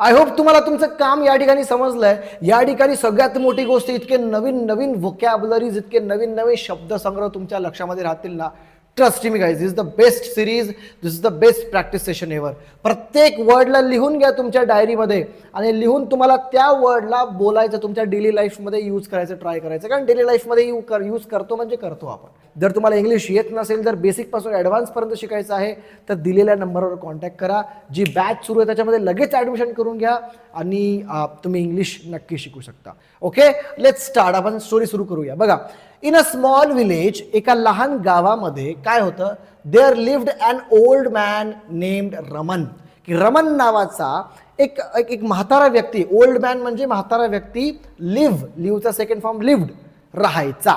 I hope तुम्हाला तुमचं काम या ठिकाणी समजलंय. या ठिकाणी सगळ्यात मोठी गोष्ट इतके नवीन नवीन वोकॅबलरीज इतके नवीन नवीन शब्दसंग्रह तुमच्या लक्षामध्ये राहतील ना. Trust me guys is the best series this is the best practice session ever प्रत्येक वर्डला लिहून घ्या तुमच्या डायरीमध्ये आणि लिहून तुम्हाला त्या वर्डला बोलायचं तुमच्या डेली लाईफमध्ये यूज करायचं ट्राय करायचं. कारण डेली लाईफमध्ये यू कर यूज करतो म्हणजे करतो आपण. जर तुम्हाला इंग्लिश येत नसेल जर बेसिकपासून ॲडव्हान्सपर्यंत शिकायचं आहे तर दिलेल्या नंबरवर कॉन्टॅक्ट करा. जी बॅच सुरू आहे त्याच्यामध्ये लगेच ॲडमिशन करून घ्या आणि तुम्ही इंग्लिश नक्की शिकू शकता. ओके लेट स्टार्ट आपण स्टोरी सुरू करूया. बघा. इन अ स्मॉल विलेज एका लहान गावामध्ये काय होतं? There lived an old man named Raman की रमन नावाचा एक एक एक म्हातारा व्यक्ती ओल्ड मॅन म्हणजे म्हातारा व्यक्ती लिव्ह लिव्हचा सेकंड फॉर्म लिव्ड राहायचा.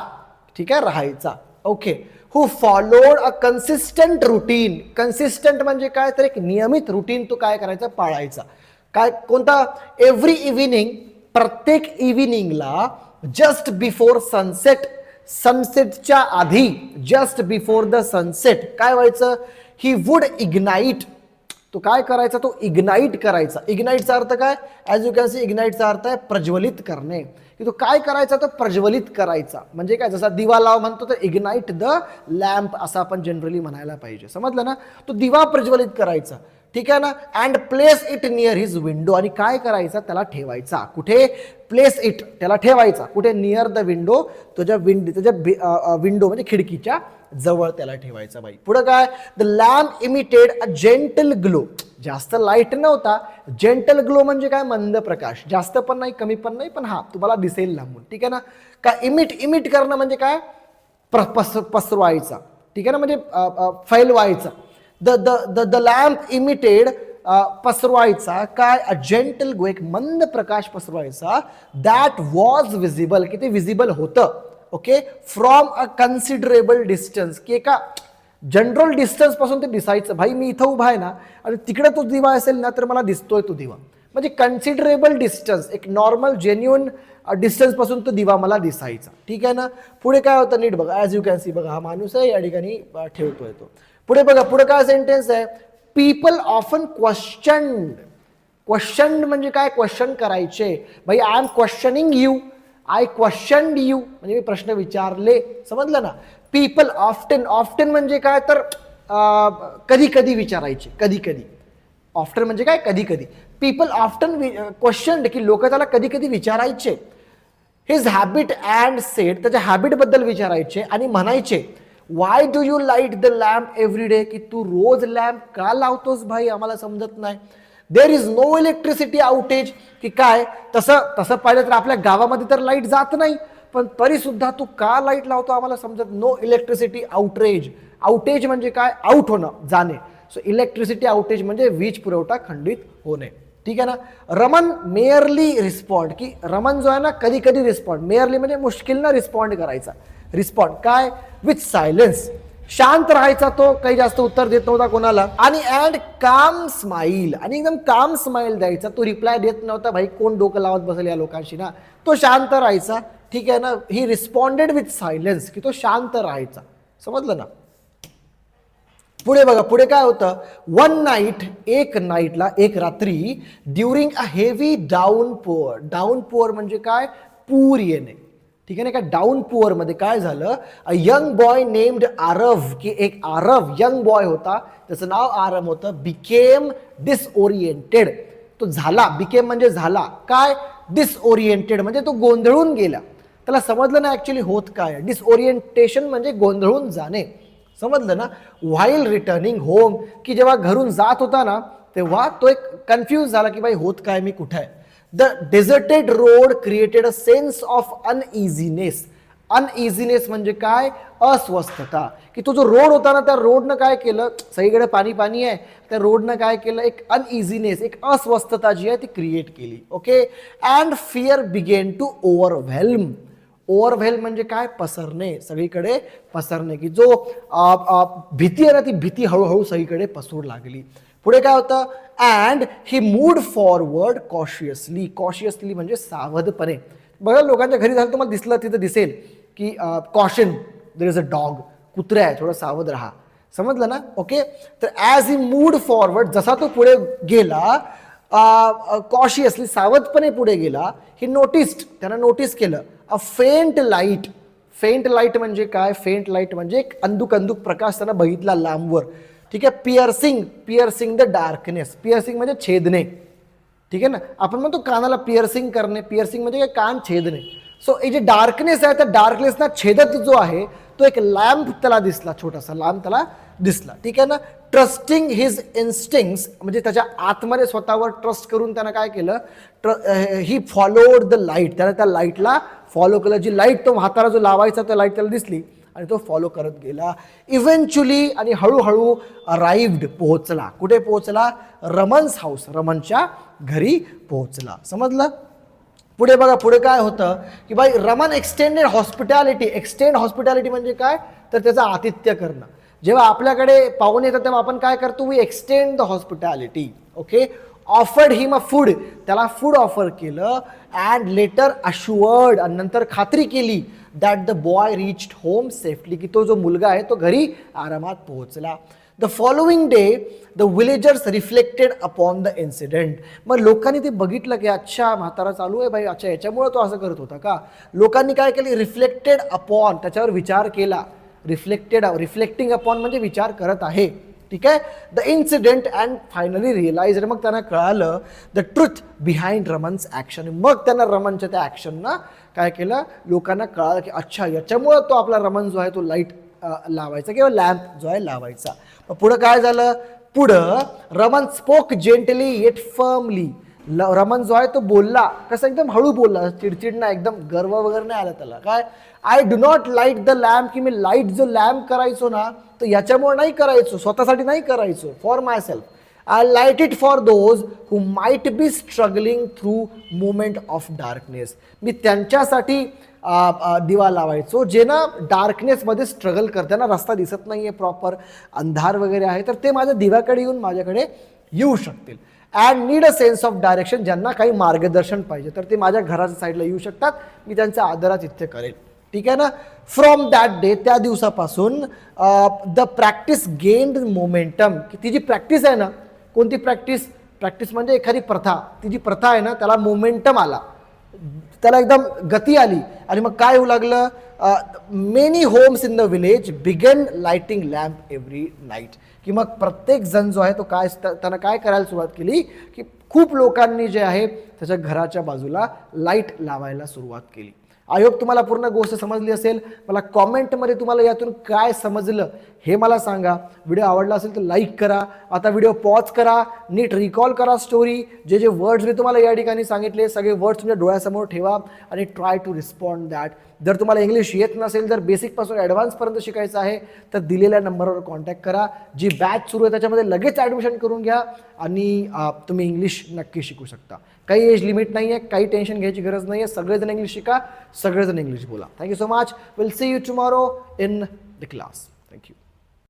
ठीक आहे? राहायचा. Okay who followed a consistent routine consistent म्हणजे काय? तर एक नियमित रुटीन तो काय करायचा? पाळायचा. काय कोणता? एव्हरी इव्हिनिंग प्रत्येक इव्हिनिंगला जस्ट बिफोर सनसेट सनसेटच्या आधी जस्ट बिफोर द सनसेट काय व्हायचं? ही वुड इग्नाईट तो काय करायचा? तो इग्नाईट करायचा. इग्नाईटचा अर्थ काय? ॲज यू कॅन सी इग्नाईटचा अर्थ आहे प्रज्वलित करणे. की तो काय करायचा? तो प्रज्वलित करायचा. म्हणजे काय? जसा दिवा लाव म्हणतो तर इग्नाईट द लॅम्प असं आपण जनरली म्हणायला पाहिजे. समजलं ना? तो दिवा प्रज्वलित करायचा. ठीक आहे ना? And place it near his window आणि काय करायचा? त्याला ठेवायचा. कुठे? प्लेस इट त्याला ठेवायचा. कुठे? नियर द विंडो तुझ्या विंड त्याच्या विंडो म्हणजे खिडकीच्या जवळ त्याला ठेवायचा बाई. पुढं काय? The lamp emitted a gentle glow जास्त लाइट नव्हता. जेंटल ग्लो म्हणजे काय? मंद प्रकाश. जास्त पण नाही कमी पण नाही पण हा तुम्हाला दिसेल लांबून. ठीक आहे ना? का इमिट इमिट करणं म्हणजे काय? प्र पस पसरवायचा. ठीक आहे ना? म्हणजे uh, फैलवायचा. The the the the lamp emitted पसरवायचा काय अ जेंटल गो एक मंद प्रकाश पसरवायचा दॅट वॉज विजिबल की ते विजिबल होतं? Okay from a considerable distance की एका जनरल डिस्टन्सपासून ते दिसायचं. भाई मी इथं उभा आहे ना आणि तिकडे तो दिवा असेल ना तर मला दिसतोय तो दिवा. म्हणजे कन्सिडरेबल डिस्टन्स एक नॉर्मल जेन्युअन डिस्टन्सपासून तो दिवा मला दिसायचा. ठीक आहे ना? पुढे काय होतं नीट बघा. ॲज यू कॅन सी बघा हा माणूस आहे या ठिकाणी ठेवतोय तो. पुढे बघा पुढे काय सेंटेन्स आहे? पीपल ऑफन क्वेश्चन क्वेश्चन म्हणजे काय? क्वेश्चन करायचे. भाई I am questioning you I question you म्हणजे मी प्रश्न विचारले. समजलं ना? पीपल ऑफ्टन ऑफ्टन म्हणजे काय? तर कधी कधी विचारायचे. कधी कधी ऑफ्टन म्हणजे काय? कधी कधी पीपल ऑफ्टन क्वेश्चन की लोक त्याला कधी कधी विचारायचे. हिज हॅबिट अँड सेट त्याच्या हॅबिटबद्दल विचारायचे आणि म्हणायचे why do you light the lamp every day की तू रोज लॅम्प का लावतोस भाई? आम्हाला समजत नाही. There is no electricity outage की काय? तसं तसं पाहिलं तर आपल्या गावामध्ये तर लाइट जात नाही पण तरीसुद्धा तू का लाइट लावतो आम्हाला समजत? नो इलेक्ट्रिसिटी आउटरेज आउटेज म्हणजे काय? आउट होणं जाणे. सो इलेक्ट्रिसिटी आउटेज म्हणजे वीज पुरवठा खंडित होणे. ठीक आहे ना? रमन मेअरली रिस्पॉन्ड की रमन जो आहे ना कधी कधी रिस्पॉन्ड. मेअरली म्हणजे मुश्किलनं रिस्पॉन्ड करायचा. रिस्पॉन्ड. काय? विथ सायलेन्स शांत राहायचा तो काही जास्त उत्तर देत नव्हता कोणाला. आणि अँड काम स्माईल आणि एकदम काम स्माईल द्यायचा. तो रिप्लाय देत नव्हता भाई कोण डोकं लावत बसेल या लोकांशी ना? तो शांत राहायचा. ठीक आहे ना? ही रिस्पॉन्डेड विथ सायलेन्स की तो शांत राहायचा. समजलं ना? पुढे बघा पुढे काय होतं? वन नाईट एक नाईटला एक रात्री during a heavy downpour downpour म्हणजे काय? पूर येणे. ठीक आहे ना? का डाऊन मध्ये काय झालं? A young boy named Aarav की एक आरव यंग बॉय होता. त्याचं नाव आरव होतं. बिकेम डिसओरिएंटेड तो झाला. बिकेम म्हणजे झाला. काय? डिसओरिएंटेड म्हणजे तो गोंधळून गेला. त्याला समजलं ना ॲक्च्युली होत काय. डिसओरिएंटेशन म्हणजे गोंधळून जाणे. समजलं ना? व्हाईल रिटर्निंग होम की जेव्हा घरून जात होता ना तेव्हा तो एक कन्फ्यूज झाला की बाई होत काय? मी कुठे आहे? The deserted road created a sense of uneasiness uneasiness म्हणजे काय? अस्वस्थता. की तो जो रोड होता ना त्या रोडनं काय केलं? सगळीकडे पाणी पाणी आहे. त्या रोडनं काय केलं? एक अनइझीनेस एक अस्वस्थता जी आहे ती क्रिएट केली. Okay and fear began to overwhelm overwhelm म्हणजे काय? पसरणे. सगळीकडे पसरणे. की जो भीती आहे ना ती भीती हळूहळू सगळीकडे पसरू लागली. पुढे काय होतं? And he moved forward cautiously cautiously म्हणजे सावधपणे. बघा लोकांच्या घरी झालं तुम्हाला दिसलं तिथं दिसेल की caution there is a dog कुत्रे आहे थोडं सावध राहा. समजलं ना? ओके तर ॲज ही मूड फॉरवर्ड जसा तो पुढे गेला कॉशियसली सावधपणे पुढे गेला ही नोटिस्ड त्यानं नोटीस केलं. A faint light faint light म्हणजे काय? फेंट लाइट म्हणजे एक अंदुक अंदुक प्रकाश त्यांना बघितला लांबवर. ठीक आहे? Piercing piercing the darkness piercing म्हणजे छेदणे. ठीक आहे ना? आपण म्हणतो कानाला पिअर्सिंग करणे. पिअर्सिंग म्हणजे काय? कान छेदणे. सो हे जे डार्कनेस आहे त्या डार्कनेसना छेदत जो आहे तो एक लॅम्प त्याला दिसला छोटासा लॅम्प त्याला दिसला. ठीक आहे ना? ट्रस्टिंग हिज इन्स्टिंग्स म्हणजे त्याच्या आतमध्ये स्वतःवर ट्रस्ट करून त्यानं काय केलं? ट्र ही फॉलोड द लाइट त्यानं त्या लाईटला फॉलो केलं. जी लाइट तो म्हातारा जो लावायचा त्या लाइट त्याला दिसली आणि तो फॉलो करत गेला. इव्हेंच्युअली आणि हळूहळू अराईव्ड पोहोचला. कुठे पोहोचला? रमन्स हाऊस रमनच्या घरी पोहोचला. समजलं? पुढे बघा पुढे काय होतं की by Raman extended hospitality extend hospitality म्हणजे काय? तर त्याचं आतिथ्य करणं. जेव्हा आपल्याकडे पाहुणे येतात तेव्हा आपण काय करतो? We extend the hospitality okay offered him a food त्याला फूड ऑफर केलं अँड लेटर अशुअर्ड आणि नंतर खात्री केली that the boy reached home safely की तो जो मुलगा आहे तो घरी आरामात पोहोचला. The following day the villagers reflected upon the incident मग लोकांनी ते बघितलं की अच्छा म्हातारा चालू आहे भाई अच्छा याच्यामुळं तो असं करत होता का? लोकांनी काय केलं? रिफ्लेक्टेड अपॉन त्याच्यावर विचार केला. रिफ्लेक्टेड रिफ्लेक्टिंग अपॉन म्हणजे विचार करत आहे. ठीक आहे? The incident and finally realize मग त्यांना कळालं the truth behind Raman's action मग त्यांना रमनच्या त्या ॲक्शनना काय केलं? लोकांना कळालं की अच्छा याच्यामुळं तो आपला रमन जो आहे तो लाइट लावायचा किंवा लॅम्प जो आहे लावायचा. मग पुढं काय झालं? पुढं Raman spoke gently yet firmly ल रमन जो आहे तो बोलला. कसं एकदम हळू बोलला. चिडचिड ना एकदम गर्व वगैरे नाही आला त्याला. काय? I do not light the lamp की मी लाइट जो लॅम्प करायचो ना तो याच्यामुळे नाही करायचो. स्वतःसाठी नाही करायचो. For myself I light it for those who might be struggling through moment of darkness मी त्यांच्यासाठी दिवा लावायचो. जे ना डार्कनेसमध्ये स्ट्रगल करताना रस्ता दिसत नाही आहे प्रॉपर अंधार वगैरे आहे तर ते माझ्या दिव्याकडे येऊन माझ्याकडे येऊ शकतील. And need a sense of direction ज्यांना काही मार्गदर्शन पाहिजे तर ते माझ्या घराच्या साईडला येऊ शकतात. मी त्यांचा आदरातिथ्य करेल. ठीक आहे ना? फ्रॉम दॅट डे त्या दिवसापासून द प्रॅक्टिस गेंड मोमेंटम की ती जी प्रॅक्टिस आहे ना कोणती प्रॅक्टिस प्रॅक्टिस म्हणजे एखादी प्रथा. ती जी प्रथा आहे ना त्याला मोमेंटम आला. त्याला एकदम गती आली. आणि मग काय होऊ लागलं? Many homes in the village began lighting lamp every night की मग प्रत्येक जण जो आहे तो काय त्यानं काय करायला सुरुवात केली? की खूप लोकांनी जे आहे त्याच्या घराच्या बाजूला लाइट लावायला सुरुवात केली. आय होप तुम्हाला पूर्ण गोष्ट समजली असेल. मला कॉमेंटमध्ये तुम्हाला यातून काय समजलं हे मला सांगा. व्हिडिओ आवडला असेल तर लाईक करा. आता व्हिडिओ पॉज करा. नीट रिकॉल करा स्टोरी जे जे वर्ड्स मी तुम्हाला या ठिकाणी सांगितले सगळे वर्ड्स तुमच्या डोळ्यासमोर ठेवा आणि ट्राय टू रिस्पॉन्ड दॅट जर तुम्हाला इंग्लिश येत नसेल जर बेसिकपासून ॲडव्हान्सपर्यंत शिकायचं आहे तर दिलेल्या नंबरवर कॉन्टॅक्ट करा. जी बॅच सुरू आहे त्याच्यामध्ये लगेच ॲडमिशन करून घ्या आणि तुम्ही इंग्लिश नक्की शिकू शकता. काही एज लिमिट नाही आहे काही टेन्शन घ्यायची गरज नाही आहे सगळेजण इंग्लिश शिका सगळेजण इंग्लिश बोला. Thank you so much will see you tomorrow in the class thank you